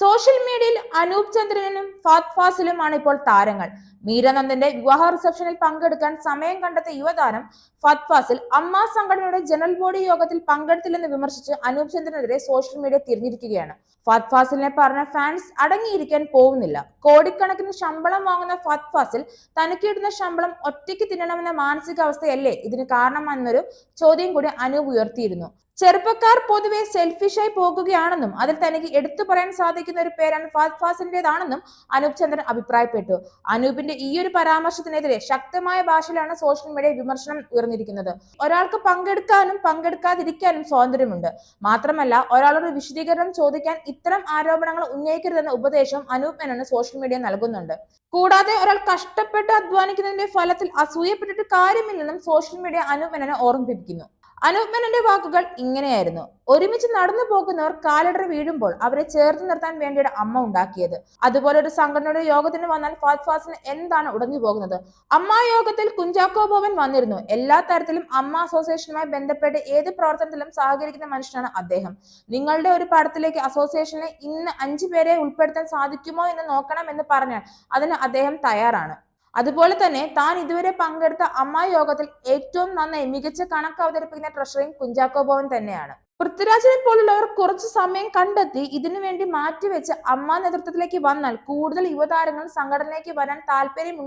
Social മീഡിയയിൽ അനൂപ് ചന്ദ്രനും ഫാത് ഫാസിലുമാണ് ഇപ്പോൾ താരങ്ങൾ. മീരാനന്ദന്റെ വിവാഹ റിസപ്ഷനിൽ പങ്കെടുക്കാൻ സമയം കണ്ടെത്തിയ യുവതാരം ഫാത് ഫാസിൽ അമ്മ സംഘടനയുടെ ജനറൽ ബോഡി യോഗത്തിൽ പങ്കെടുത്തില്ലെന്ന് വിമർശിച്ച് അനൂപ് ചന്ദ്രനെതിരെ സോഷ്യൽ മീഡിയ തിരിഞ്ഞിരിക്കുകയാണ്. ഫാത് ഫാസിലിനെ പറഞ്ഞ ഫാൻസ് അടങ്ങിയിരിക്കാൻ പോകുന്നില്ല. കോടിക്കണക്കിന് ശമ്പളം വാങ്ങുന്ന ഫാത് ഫാസിൽ തനിക്ക് കിട്ടുന്ന ശമ്പളം ഒറ്റയ്ക്ക് തിന്നണമെന്ന മാനസികാവസ്ഥയല്ലേ? ഇതിന് കാരണമെന്നൊരു ചോദ്യം കൂടി അനൂപ് ഉയർത്തിയിരുന്നു. ചെറുപ്പക്കാർ പൊതുവെ സെൽഫിഷായി പോകുകയാണെന്നും അതിൽ തനിക്ക് എടുത്തു പറയാൻ സാധിക്കുന്ന ഒരു പേരാണ് ഫാദ് ഫാസിന്റേതാണെന്നും അനൂപ് ചന്ദ്രൻ അഭിപ്രായപ്പെട്ടു. അനൂപിന്റെ ഈ ഒരു പരാമർശത്തിനെതിരെ ശക്തമായ ഭാഷയിലാണ് സോഷ്യൽ മീഡിയ വിമർശനം ഉയർന്നിരിക്കുന്നത്. ഒരാൾക്ക് പങ്കെടുക്കാനും പങ്കെടുക്കാതിരിക്കാനും സ്വാതന്ത്ര്യമുണ്ട്. മാത്രമല്ല ഒരാളോട് വിശദീകരണം ചോദിക്കാൻ ഇത്തരം ആരോപണങ്ങൾ ഉന്നയിക്കരുതെന്ന ഉപദേശം അനൂപ് മേനോന് സോഷ്യൽ മീഡിയ നൽകുന്നുണ്ട്. കൂടാതെ ഒരാൾ കഷ്ടപ്പെട്ട് അധ്വാനിക്കുന്നതിന്റെ ഫലത്തിൽ അസൂയപ്പെട്ടിട്ട് കാര്യമില്ലെന്നും സോഷ്യൽ മീഡിയ അനൂപ് മേനോനെ ഓർമ്മിപ്പിക്കുന്നു. അനൂപ് വാക്കുകൾ ഇങ്ങനെയായിരുന്നു. ഒരുമിച്ച് നടന്നു പോകുന്നവർ കാലിടറി വീഴുമ്പോൾ അവരെ ചേർത്ത് നിർത്താൻ വേണ്ടിയുടെ അമ്മ ഉണ്ടാക്കിയത്. അതുപോലെ ഒരു സംഘടനയുടെ യോഗത്തിന് വന്നാൽ ഫാത് ഫാസിന് എന്താണ് ഉടഞ്ഞു പോകുന്നത്? അമ്മ യോഗത്തിൽ കുഞ്ചാക്കോ ഭവൻ വന്നിരുന്നു. എല്ലാ തരത്തിലും അമ്മ അസോസിയേഷനുമായി ബന്ധപ്പെട്ട് ഏത് പ്രവർത്തനത്തിലും സഹകരിക്കുന്ന മനുഷ്യനാണ് അദ്ദേഹം. നിങ്ങളുടെ ഒരു പടത്തിലേക്ക് അസോസിയേഷനെ ഇന്ന് അഞ്ചു പേരെ ഉൾപ്പെടുത്താൻ സാധിക്കുമോ എന്ന് നോക്കണം എന്ന് പറഞ്ഞാൽ അതിന് അദ്ദേഹം തയ്യാറാണ്. അതുപോലെ തന്നെ താൻ ഇതുവരെ പങ്കെടുത്ത അമ്മ യോഗത്തിൽ ഏറ്റവും നന്നായി മികച്ച കണക്ക് അവതരിപ്പിക്കുന്ന ട്രഷറിയും കുഞ്ചാക്കോ ഭവൻ തന്നെയാണ്. പൃഥ്വിരാജിനെ പോലുള്ളവർ കുറച്ചു സമയം കണ്ടെത്തി ഇതിനു വേണ്ടി മാറ്റിവെച്ച് അമ്മ നേതൃത്വത്തിലേക്ക് വന്നാൽ കൂടുതൽ യുവതാരങ്ങൾ സംഘടനയിലേക്ക് വരാൻ താല്പര്യം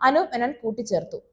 അനു മേനോൻ കൂട്ടിച്ചേർത്തു.